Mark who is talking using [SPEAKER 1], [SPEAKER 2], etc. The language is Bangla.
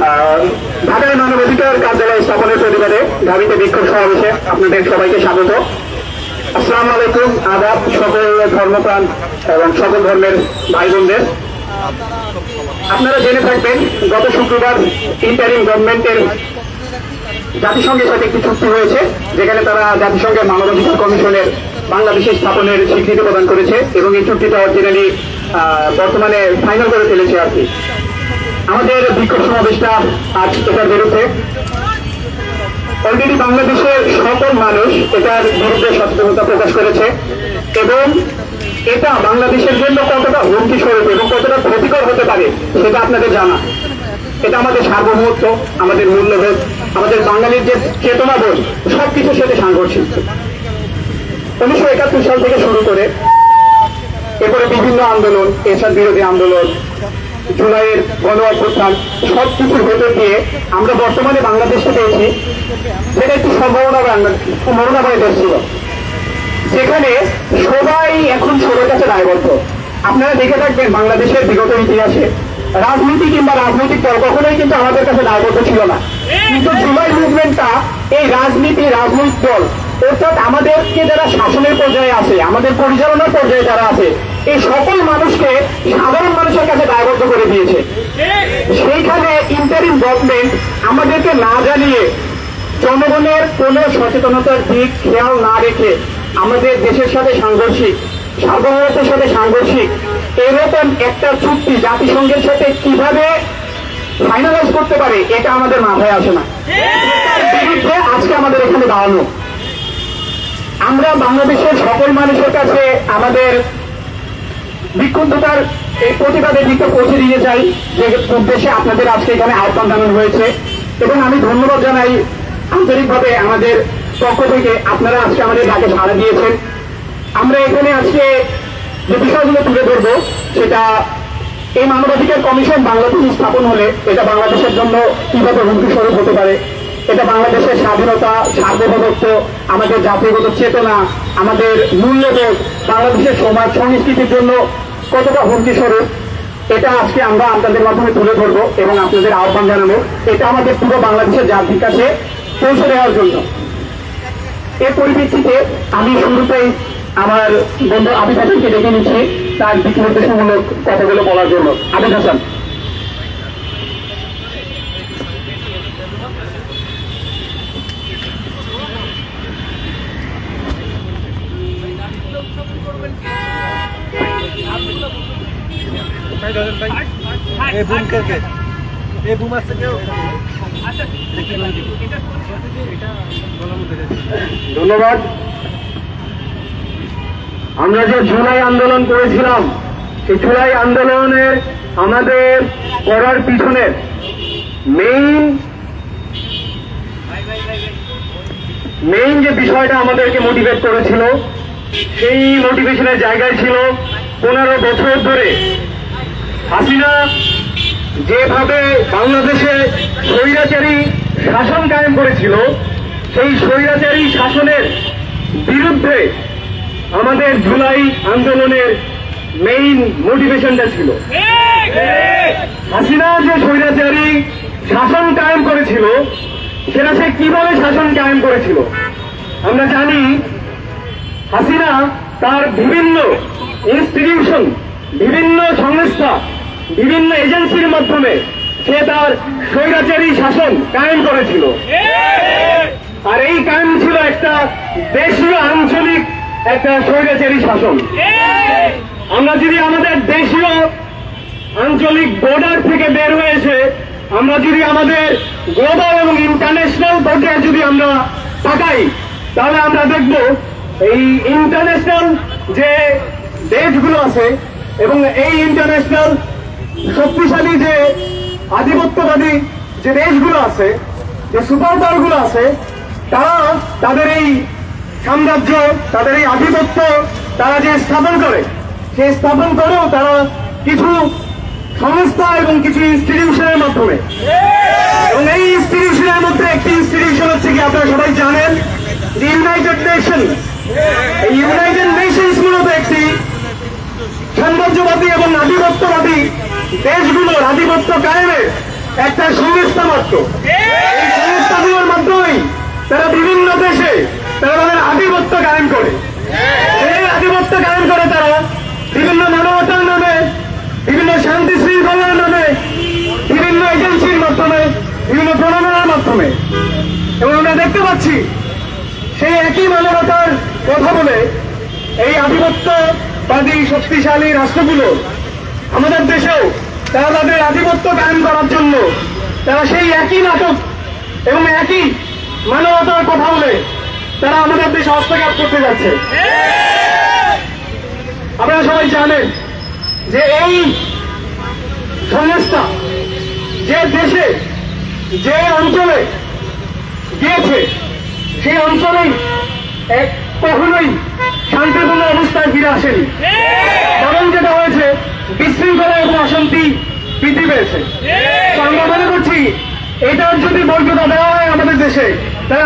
[SPEAKER 1] আহ, ঢাকায় মানবাধিকার কার্যালয় স্থাপনের প্রতিবাদে ঢাবিতে বিক্ষোভ সমাবেশে আপনাদের সবাইকে স্বাগত। আসসালামু আলাইকুম আদাব সকল ধর্মপ্রাণ এবং সকল ধর্মের ভাই বোনদের আপনারা জেনে থাকবেন গত শুক্রবার ইন্টারিম গভর্নমেন্টের জাতিসংঘের সাথে একটি চুক্তি হয়েছে যেখানে তারা জাতিসংঘের মানবাধিকার কমিশনের বাংলাদেশে স্থাপনের স্বীকৃতি প্রদান করেছে এবং এই চুক্তিটা অরিজিনালি বর্তমানে ফাইনাল করে ফেলেছে আর কি। আমাদের বিক্ষোভ সমাবেশটা আজ এটার বিরুদ্ধে। অলরেডি বাংলাদেশের সকল মানুষ এটার বিরুদ্ধে সচেতনতা প্রকাশ করেছে এবং এটা বাংলাদেশের জন্য কতটা হুমকি স্বরূপ এবং কতটা ক্ষতিকর হতে পারে, সেটা আপনাদের জানা। এটা আমাদের সার্বভৌমত্ব, আমাদের মূল্যবোধ, আমাদের বাঙালির যে চেতনাবোধ সবকিছুর সাথে সাংঘর্ষিক উনিশশো একাত্তর সাল থেকে শুরু করে এরপরে বিভিন্ন আন্দোলন এসব বিরোধী আন্দোলন, জুলাইয়ের গণ অভ্যুত্থান সব কিছুর ভেতর দিয়ে আমরা বর্তমানে বাংলাদেশে পেয়েছি যেটা একটি সম্ভাবনা সম্ভাবনাময় দেশ ছিল। যেখানে সবাই এখন সবার কাছে দায়বদ্ধ। আপনারা দেখে থাকবেন বাংলাদেশের বিগত ইতিহাসে, রাজনীতি কিংবা রাজনৈতিক দল কখনোই কিন্তু আমাদের কাছে দায়বদ্ধ ছিল না। কিন্তু জুলাই মুভমেন্টটা এই রাজনীতি, রাজনৈতিক অর্থাৎ আমাদেরকে যারা শাসনের পর্যায়ে আছে আমাদের পরিচালনার পর্যায়ে যারা আছে এই সকল মানুষকে সাধারণ মানুষের কাছে দায়বদ্ধ করে দিয়েছে। সেইখানে ইন্টারিম গভর্নমেন্ট আমাদেরকে না জানিয়ে জনগণের কোনো সচেতনতার দিক খেয়াল না রেখে আমাদের দেশের সাথে সাংঘর্ষিক সার্বভৌমত্বের সাথে সাংঘর্ষিক এরকম একটা চুক্তি জাতিসংঘের সাথে কীভাবে ফাইনালাইজ করতে পারে এটা আমাদের মাথায় আসে না। বিরুদ্ধে আজকে আমাদের এখানে দাঁড়ানো। আমরা বাংলাদেশের সকল মানুষের কাছে আমাদের বিক্ষুব্ধতার এই প্রতিবাদের দিকে পৌঁছে দিতে চাই, যে উদ্দেশ্যে আপনাদের আজকে এখানে আহ্বান জানানো হয়েছে। এবং আমি ধন্যবাদ জানাই আন্তরিকভাবে আমাদের পক্ষ থেকে, আপনারা আজকে আমাদের ডাকে সাড়া দিয়েছেন। আমরা এখানে আজকে যে বিষয়গুলো তুলে ধরবো, সেটা এই মানবাধিকার কমিশন বাংলাদেশে স্থাপন হলে এটা বাংলাদেশের জন্য কীভাবে হুমকি স্বরূপ হতে পারে এটা বাংলাদেশের স্বাধীনতা, সার্বভৌমত্ব, আমাদের জাতিগত চেতনা, আমাদের মূল্যবোধ, বাংলাদেশের সমাজ সংস্কৃতির জন্য কতটা হুমকি স্বরূপ, এটা আজকে আমরা আপনাদের মাধ্যমে তুলে ধরবো এবং আপনাদের আহ্বান জানাব। এটা আমাদের পুরো বাংলাদেশের জাতির কাছে পৌঁছে দেওয়ার জন্য। এর পরিপ্রেক্ষিতে আমি শুরুতেই আমার বন্ধু আবিদ হাসানকে ডেকে নিচ্ছি, তার দিক নির্দেশমূলক কথাগুলো বলার জন্য। আবিদ হাসান। ধন্যবাদ। আমরা যে জুলাই আন্দোলন করেছিলাম, সেই জুলাই আন্দোলনের আমাদের করার পিছনে মেইন মেইন যে বিষয়টা আমাদেরকে মোটিভেট করেছিল, সেই মোটিভেশনের জায়গায় ছিল পনেরো বছর ধরে হাসিনা যেভাবে বাংলাদেশে স্বৈরাচারী শাসন কায়েম করেছিল, সেই স্বৈরাচারী শাসনের বিরুদ্ধে আমাদের জুলাই আন্দোলনের মেইন মোটিভেশনটা ছিল। হাসিনা যে স্বৈরাচারী শাসন কায়েম করেছিল, সেটা সে কীভাবে শাসন কায়েম করেছিল? আমরা জানি হাসিনা তার বিভিন্ন ইনস্টিটিউশন বিভিন্ন সংস্থা বিভিন্ন এজেন্সির মাধ্যমে সে তার স্বৈরাচারী শাসন কায়েম করেছিল। আর এই কায়েম ছিল একটা দেশীয় আঞ্চলিক একটা স্বৈরাচারী শাসন। আমরা যদি আমাদের দেশীয় আঞ্চলিক বর্ডার থেকে বের হয়েছে আমরা যদি আমাদের গ্লোবাল এবং ইন্টারন্যাশনাল পর্যায়ে যদি আমরা তাকাই, তাহলে আমরা দেখব এই ইন্টারন্যাশনাল যে দেশগুলো আছে এবং এই ইন্টারন্যাশনাল শক্তিশালী যে আধিপত্যবাদী যে দেশগুলো আছে, যে সুপার পাওয়ারগুলো আছে, তারা তাদের এই সাম্রাজ্য, তাদের এই আধিপত্য তারা যে স্থাপন করে, সেই স্থাপন করেও তারা কিছু সংস্থা এবং কিছু ইনস্টিটিউশনের মাধ্যমে। এবং এই ইনস্টিটিউশনের মধ্যে একটি ইনস্টিটিউশন হচ্ছে কি, আপনারা সবাই জানেন ইউনাইটেড নেশন ইউনাইটেড নেশনস মূলত একটি সাম্রাজ্যবাদী এবং আধিপত্যবাদী দেশগুলোর আধিপত্য কায়েমে
[SPEAKER 2] একটা সংস্থা মাত্র। এই সংস্থাগুলোর মাধ্যমেই তারা বিভিন্ন দেশে তারা তাদের আধিপত্য কায়েম করে। এই আধিপত্য কায়েম করে তারা বিভিন্ন মানবতার নামে, বিভিন্ন শান্তি শৃঙ্খলার নামে, বিভিন্ন এজেন্সির মাধ্যমে, বিভিন্ন প্রণোদনার মাধ্যমে। এবং আমরা দেখতে পাচ্ছি সেই একই মানবতার কথা বলে এই আধিপত্যবাদী, শক্তিশালী রাষ্ট্রগুলো আমাদের দেশেও তারা তাদের আধিপত্য কায়েম করার জন্য। তারা সেই একই নাটক এবং একই মানবতার কথা বলে তারা আমাদের দেশে হস্তক্ষেপ করতে যাচ্ছে। আপনারা সবাই জানেন যে এই সংস্থা যে দেশে, যে অঞ্চলে গিয়েছে, সেই অঞ্চলেই এক কখনোই শান্তিপূর্ণ অবস্থায় ফিরে আসেনি। বৃদ্ধি পেয়েছে। তো আমরা মনে করছি এটার যদি মর্যাদা দেওয়া হয় আমাদের দেশে তাহলে